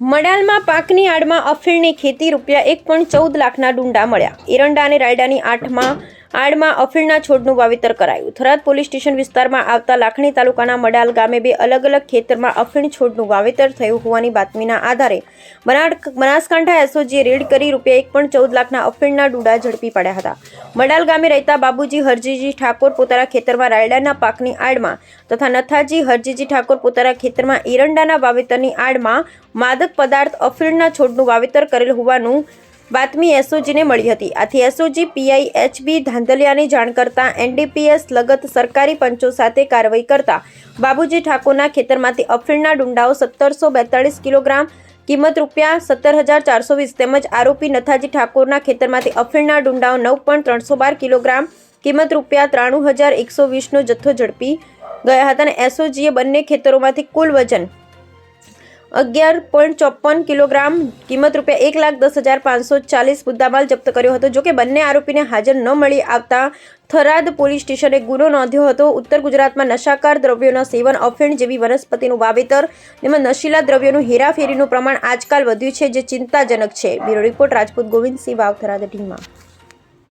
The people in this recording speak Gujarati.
મડાલમાં પાકની આડમાં અફીણની ખેતી રૂપિયા એક પોઈન્ટ ચૌદ લાખના ડુંડા મળ્યા. એરંડા અને રાયડાની આઠમાં આડમાં અફીણના છોડનું વાવેતર કરાયું. થરાદ પોલીસ સ્ટેશન વિસ્તારમાં આવતા લાખણી તાલુકાના મડાલ ગામે બે અલગ અલગ ખેતરમાં અફીણ છોડનું વાવેતર થયું હોવાની બાતમીના આધારે બનાસકાંઠા એસઓજીએ રેડ કરી રૂપિયા એક પણ ચૌદ લાખના અફીણના ડૂડા ઝડપી પાડ્યા હતા. મડાલ ગામે રહેતા બાબુજી હરજીજી ઠાકોર પોતાના ખેતરમાં રાયડાના પાકની આડમાં તથા નથાજી હરજીજી ઠાકોર પોતાના ખેતરમાં એરંડાના વાવેતરની આડમાં માદક પદાર્થ અફીણના છોડનું વાવેતર કરેલ હોવાનું બાતમી એસઓજીને મળી હતી. આથી એસઓજી, પીઆઈ, એચબી, ધાંધલિયાની જાણ કરતાં એનડીપીએસ લગત સરકારી પંચો સાથે કાર્યવાહી કરતા બાબુજી ઠાકોરના ખેતરમાંથી અફીણના ડુંડાઓ સત્તરસો બેતાળીસ કિલોગ્રામ, કિંમત રૂપિયા સત્તર હજાર ચારસો વીસ તેમજ આરોપી નથાજી ઠાકોરના ખેતરમાંથી અફીણના ડુંડાઓ નવ પોઈન્ટ ત્રણસો બાર કિલોગ્રામ, કિંમત રૂપિયા ત્રાણું હજાર એકસો વીસનો જથ્થો ઝડપી ગયા હતા અને એસઓજીએ બંને ખેતરોમાંથી કુલ વજન અગિયાર પોઈન્ટ ચોપન કિલોગ્રામ કિંમત રૂપિયા એક લાખ દસ હજાર પાંચસો ચાલીસ મુદ્દામાલ જપ્ત કર્યો હતો. જોકે બંને આરોપીને હાજર ન મળી આવતા થરાદ પોલીસ સ્ટેશને ગુનો નોંધ્યો હતો. ઉત્તર ગુજરાતમાં નશાકાર દ્રવ્યોના સેવન અફીણ જેવી વનસ્પતિનું વાવેતર તેમજ નશીલા દ્રવ્યોનું હેરાફેરીનું પ્રમાણ આજકાલ વધ્યું છે, જે ચિંતાજનક છે. બ્યુરો રિપોર્ટ રાજપૂત ગોવિંદસિંહ વાવ થરાદ ટીમમાં.